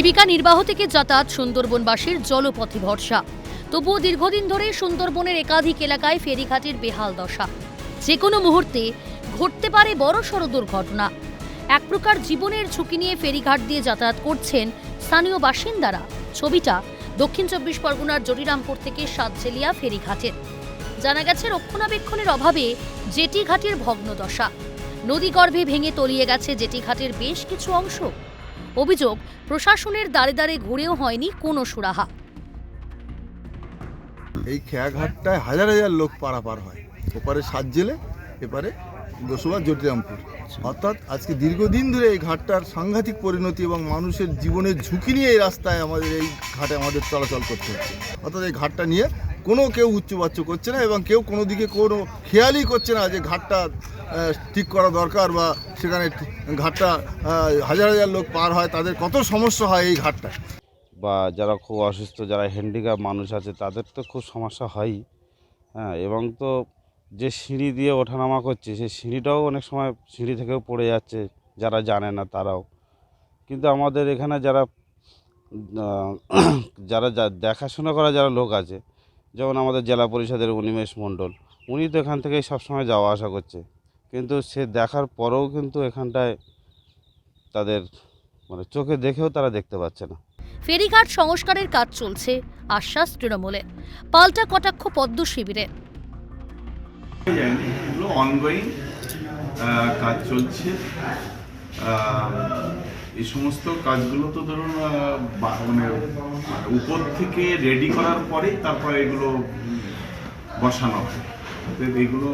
জীবিকা নির্বাহ থেকে যাতায়াত সুন্দরবনবাসীর জলপথে ভরসা। তবুও দীর্ঘদিন ধরে সুন্দরবনের একাধিক এলাকায় ফেরিঘাটের বেহাল দশা। যে কোনো মুহূর্তে ঘটতে পারে বড়সড় দুর্ঘটনা। এক প্রকার জীবনের ঝুঁকি নিয়ে ফেরিঘাট দিয়ে যাতায়াত করছেন স্থানীয় বাসিন্দারা। ছবিটা দক্ষিণ চব্বিশ পরগনার জটিরামপুর থেকে সাতজেলিয়া ফেরিঘাটের। জানা গেছে, রক্ষণাবেক্ষণের অভাবে জেটি ঘাটের ভগ্নদশা নদীগর্ভে ভেঙে তলিয়ে গেছে জেটি ঘাটের বেশ কিছু অংশ। অভিযোগ, প্রশাসনের দ্বারে দ্বারে ঘুরেও হয়নি কোনো সুরাহা। এই খেয়াঘাটটায় হাজার হাজার লোক পারাপার হয়। ওপারে সাত জেলে এপারে গোসবা জটিরামপুর। অর্থাৎ আজকে দীর্ঘদিন ধরে এই ঘাটটার সাংঘাতিক পরিণতি এবং মানুষের জীবনের ঝুঁকি নিয়ে এই রাস্তায় আমাদের এই ঘাটে আমাদের চলাচল করতে হচ্ছে। অর্থাৎ এই ঘাটটা নিয়ে কোনো কেউ উচ্চবাচ্য করছে না এবং কেউ কোনো দিকে কোনো খেয়ালই করছে না যে ঘাটটা ঠিক করা দরকার বা সেখানে ঘাটটা হাজার হাজার লোক পার হয়, তাদের কত সমস্যা হয় এই ঘাটটা? বা যারা খুব অসুস্থ, যারা হ্যান্ডিক্যাপ মানুষ আছে, তাদের তো খুব সমস্যা হয়ই। হ্যাঁ এবং তো যে সিঁড়ি দিয়ে ওঠানামা করছে, সেই সিঁড়িটাও অনেক সময় সিঁড়ি থেকেও পড়ে যাচ্ছে, যারা জানে না তারাও। কিন্তু আমাদের এখানে যারা যারা যা- দেখাশোনা করা যারা লোক আছে, যেমন আমাদের জেলা পরিষদের উনিমেশ মণ্ডল, উনি তো এখান থেকেই সবসময় যাওয়া আসা করছে। কিন্তু সে দেখার পরেও কিন্তু এখানটায় তাদের মানে চোখে দেখেও তারা দেখতে পাচ্ছে না। ফেরিঘাট সংস্কারের কাজ চলছে আশ্বাস তৃণমূলের। পাল্টা কটাক্ষ পদ্ম শিবিরে। অনগোয়িং কাজ চলছে। এই সমস্ত কাজগুলো তো ধরুন মানে মানে উপর থেকে রেডি করার পরেই তারপরে এগুলো বসানো হয়। এগুলো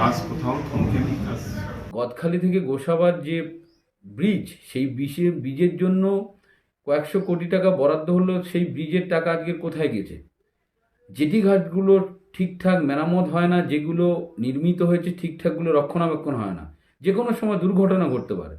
কাজ কোথাও থমকে নেই কাজ গদখালি থেকে গোসাবার যে ব্রিজ সেই ব্রিজের ব্রিজের জন্য কয়েকশো কোটি টাকা বরাদ্দ হলো সেই ব্রিজের টাকা আজকে কোথায় গেছে? জেটি ঘাটগুলো ঠিকঠাক মেরামত হয় না, যেগুলো নির্মিত হয়েছে ঠিকঠাকগুলো রক্ষণাবেক্ষণ হয় না। যে কোনো সময় দুর্ঘটনা ঘটতে পারে।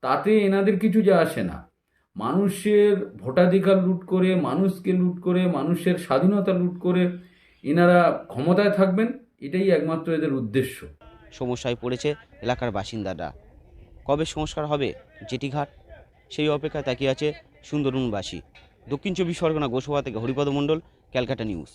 তাতে এনাদের কিছু যা আসে না। মানুষের ভোটাধিকার লুট করে, মানুষকে লুট করে, মানুষের স্বাধীনতা লুট করে এনারা ক্ষমতায় থাকবেন, এটাই একমাত্র এদের উদ্দেশ্য। সমস্যায় পড়েছে এলাকার বাসিন্দারা। কবে সংস্কার হবে জেটিঘাট সেই অপেক্ষায় তাকিয়ে আছে সুন্দরবনবাসী। দক্ষিণ চব্বিশ পরগনা গোসভা থেকে হরিপদ মণ্ডল, ক্যালকাটা নিউজ।